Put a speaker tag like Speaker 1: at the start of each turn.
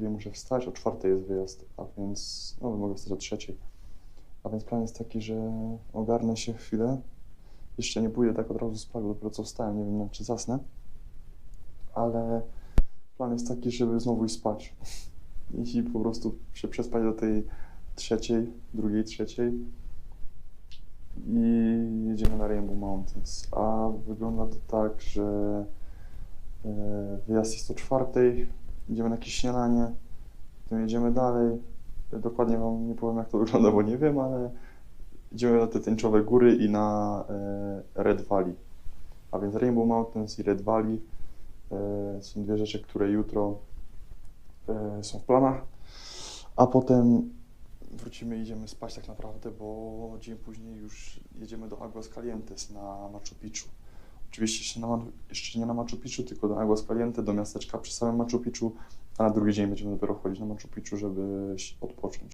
Speaker 1: drugiej muszę wstać, o czwartej jest wyjazd, a więc no, mogę wstać o trzeciej. A więc plan jest taki, że ogarnę się chwilę. Jeszcze nie pójdę tak od razu spać, bo dopiero co wstałem, nie wiem czy zasnę. Ale plan jest taki, żeby znowu iść spać. I po prostu się przespać do tej trzeciej, drugiej, trzeciej. I jedziemy na Rainbow Mountains. A wygląda to tak, że e, wyjazd jest o czwartej, idziemy na jakieś śniadanie, potem jedziemy dalej. Dokładnie Wam nie powiem, jak to wygląda, bo nie wiem, ale idziemy na te tęczowe góry i na e, Red Valley. A więc Rainbow Mountains i Red Valley e, są dwie rzeczy, które jutro e, są w planach. A potem wrócimy i idziemy spać tak naprawdę, bo dzień później już jedziemy do Aguascalientes na Machu Picchu. Oczywiście jeszcze, na, jeszcze nie na Machu Picchu, tylko do Aguascalientes, do miasteczka przy samym Machu Picchu, a na drugi dzień będziemy dopiero wchodzić na Machu Picchu, żeby się odpocząć.